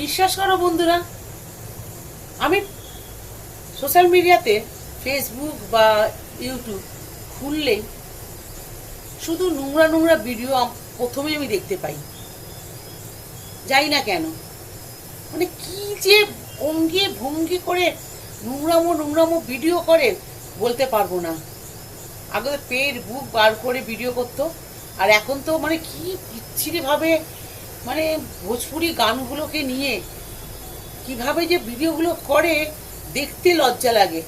বিশ্বাস করো বন্ধুরা, আমি সোশ্যাল মিডিয়াতে ফেসবুক বা ইউটিউব খুললেই শুধু নোংরা নোংরা ভিডিও প্রথমেই আমি দেখতে পাই। যাই না কেন মানে কি যে অঙ্গে ভঙ্গি করে নোংরামো নোংরামো ভিডিও করে বলতে পারব না। আগে পেট বুক বার করে ভিডিও করতো, আর এখন তো মানে কি বিচ্ছিরিভাবে মানে ভোজপুরি গানগুলোকে নিয়ে কীভাবে যে ভিডিওগুলো করে, দেখতে লজ্জা লাগে।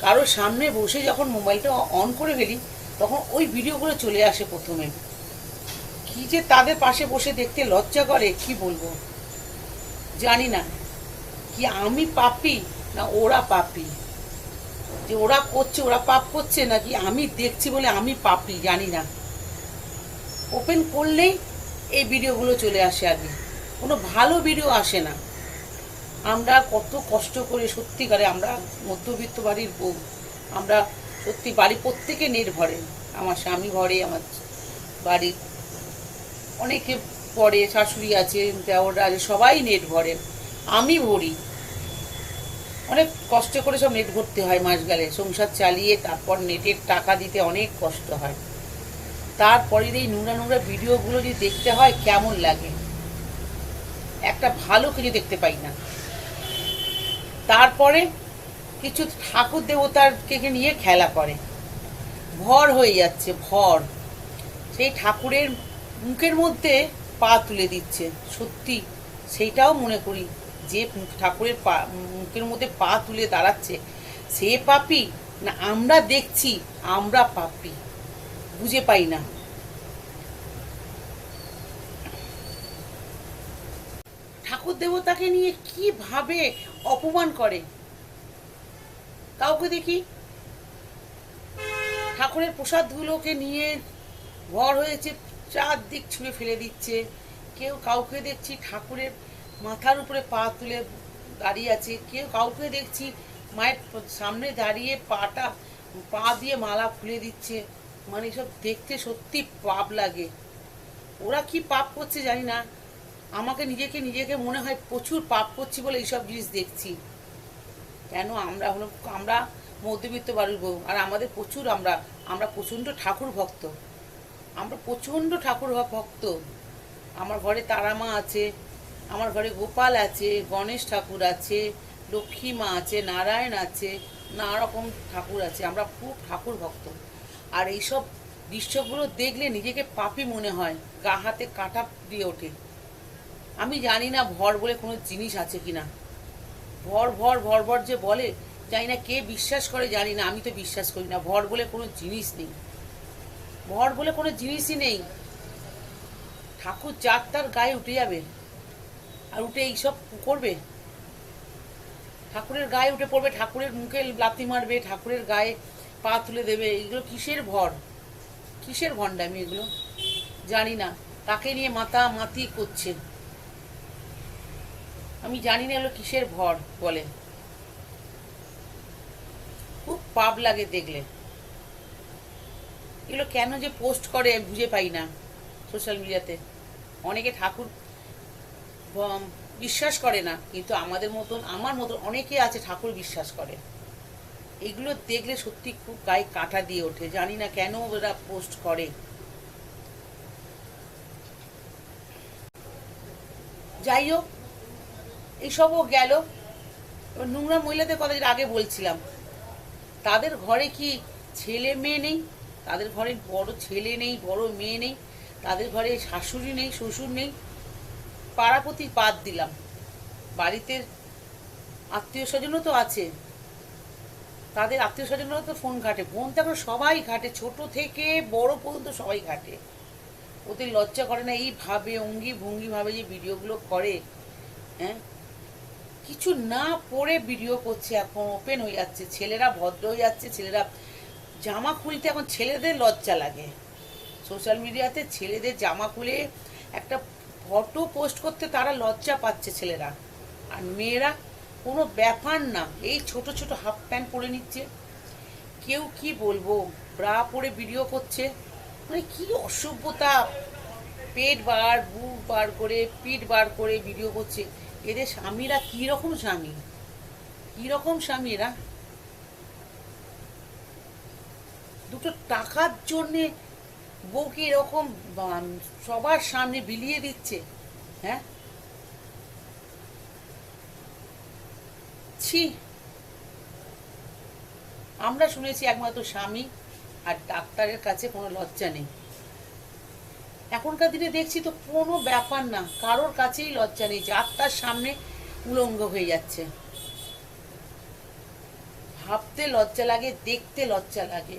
কারও সামনে বসে যখন মোবাইলটা অন করে ফেলি, তখন ওই ভিডিওগুলো চলে আসে প্রথমে। কি যে তাদের পাশে বসে দেখতে লজ্জা করে, কি বলব? জানি না। কি আমি পাপি না ওরা পাপি? যে ওরা করছে, ওরা পাপ করছে, নাকি আমি দেখছি বলে আমি পাপি? জানি না। ওপেন করলেই এই ভিডিওগুলো চলে আসে আগে। কোনো ভালো ভিডিও আসে না। আমরা কত কষ্ট করে সত্যিকারে আমরা মধ্যবিত্ত বাড়ির বউ। আমরা সত্যি বাড়ি প্রত্যেকে নেট ভরে আমার স্বামী ঘরে, আমার বাড়ির অনেকে পড়ে, শাশুড়ি আছে দেওররা আছে, সবাই নেট ভরে আমি ভরি অনেক কষ্ট করে সব নেট ভরতে হয় মাস গেলে। সংসার চালিয়ে তারপর নেটের টাকা দিতে অনেক কষ্ট হয়। তারপরে এই নোংরা নোংরা ভিডিওগুলো যদি দেখতে হয়, কেমন লাগে? একটা ভালো কিছু দেখতে পাই না। তারপরে কিছু ঠাকুর দেবতারকে নিয়ে খেলা করে। ভর হয়ে যাচ্ছে, ভর। সেই ঠাকুরের মুখের মধ্যে পা তুলে দিচ্ছে। সত্যি, সেইটাও মনে করি যে ঠাকুরের পা, মুখের মধ্যে পা তুলে দাঁড়াচ্ছে। সে পাপি না আমরা দেখছি, আমরা পাপি। বুঝে পাই না। ঠাকুর দেবতাকে নিয়ে কীভাবে অপমান করে? কাউকে দেখি? ঠাকুরের প্রসাদগুলোকে নিয়ে ঘর হয়েছে, চারদিক ছুঁড়ে ফেলে দিচ্ছে। কেউ কাউকে দেখছি ঠাকুরের মাথার উপরে পা তুলে দাঁড়িয়ে আছে। কেউ কাউকে দেখছি মায়ের সামনে দাঁড়িয়ে পাটা, পা দিয়ে মালা খুলে দিচ্ছে। মানে সব দেখতে সত্যি পাপ লাগে। ওরা কি পাপ করছে জানি না। আমাকে নিজেকে নিজেকে মনে হয় প্রচুর পাপ করছি বলে এইসব জিনিস দেখছি। কেন আমরা হলো, আমরা মধ্যবিত্ত বাড়ির বউ আর আমাদের প্রচুর আমরা আমরা প্রচণ্ড ঠাকুর ভক্ত। আমরা প্রচণ্ড ঠাকুর ভক্ত। আমার ঘরে তারা মা আছে, আমার ঘরে গোপাল আছে, গণেশ ঠাকুর আছে, লক্ষ্মী মা আছে, নারায়ণ আছে, নানা রকম ঠাকুর আছে। আমরা খুব ঠাকুর ভক্ত। আর এইসব দৃশ্যগুলো দেখলে নিজেকে পাপি মনে হয়, গা হাতে কাঁটা দিয়ে ওঠে। আমি জানি না ভর বলে কোনো জিনিস আছে কিনা। ভর ভর ভর ভর যে বলে, জানি না কে বিশ্বাস করে, জানি না, আমি তো বিশ্বাস করি না। ভর বলে কোনো জিনিস নেই। ভর বলে কোনো জিনিসই নেই। ঠাকুর যার তার গায়ে উঠে যাবে। আর উঠে এইসব করবে? ঠাকুরের গায়ে উঠে পড়বে, ঠাকুরের মুখে লাথি মারবে, ঠাকুরের গায়ে পা তুলে দেবে, এগুলো কিসের ভর? কিসের ভণ্ডামি এগুলো? জানি না। তাকে নিয়ে মাথা মাতি করছে আমি জানি না এগুলো কিসের ভর বলে খুব পাপ লাগে দেখলে। এগুলো কেন যে পোস্ট করে বুঝে পাই না সোশ্যাল মিডিয়াতে। অনেকে ঠাকুর বিশ্বাস করে না, কিন্তু আমাদের মতন, আমার মতন অনেকে আছে ঠাকুর বিশ্বাস করে। এগুলো দেখলে সত্যি খুব গায়ে কাঁটা দিয়ে ওঠে। জানি না কেন ওরা পোস্ট করে। যাই হোক এইসবও গেল। নোংরা মহিলাদের কথা যেটা আগে বলছিলাম, তাদের ঘরে কি ছেলে মেয়ে নেই? তাদের ঘরে বড় ছেলে নেই, বড় মেয়ে নেই, তাদের ঘরে শাশুড়ি নেই, শ্বশুর নেই। পাড়াপতি বাদ দিলাম। বাড়িতে আত্মীয় স্বজনও তো আছে। তাদের আত্মীয় স্বজনরাও তো ফোন ঘাটে। ফোন তো এখন সবাই ঘাটে। ছোট থেকে বড় পর্যন্ত সবাই ঘাটে। ওদের লজ্জা করে না এইভাবে অঙ্গি ভঙ্গি ভাবে যে ভিডিওগুলো করে হ্যাঁ? কিছু না পরে ভিডিও করছে এখন ওপেন হয়ে যাচ্ছে। ছেলেরা ভদ্র হয়ে যাচ্ছে, ছেলেরা জামা খুলতে এখন ছেলেদের লজ্জা লাগে। সোশ্যাল মিডিয়াতে ছেলেদের জামা খুলে একটা ফটো পোস্ট করতে তারা লজ্জা পাচ্ছে ছেলেরা। আর মেয়েরা কোনো ব্যাপার না। এই ছোট ছোট হাফ প্যান্ট পরে নিচ্ছে। কেউ কি বলব? ব্রা পরে ভিডিও করছে। মানে কি অসভ্যতা। পেট বার, বুক বার করে, পিঠ বার করে ভিডিও করছে। এদের স্বামীরা কীরকম স্বামী? কীরকম স্বামী এরা? দুটো টাকার জন্যে বউকে এরকম সবার সামনে বিলিয়ে দিচ্ছে। হ্যাঁ? ছি আমরা শুনেছি একমাত্র স্বামী আর ডাক্তারের কাছে কোনো লজ্জা নেই। এখনকার দিনে দেখছি তো কোনো ব্যাপার না, কারোর কাছেই লজ্জা নেই যার তার সামনে উলঙ্গ হয়ে যাচ্ছে। ভাবতে লজ্জা লাগে, দেখতে লজ্জা লাগে।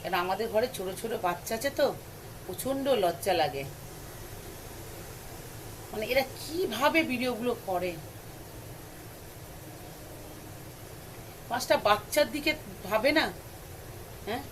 কেন আমাদের ঘরে ছোট ছোট বাচ্চা আছে তো প্রচণ্ড লজ্জা লাগে। মানে এরা কীভাবে ভিডিওগুলো করে? পাঁচটা বাচ্চার দিকে ভাবে না হ্যাঁ?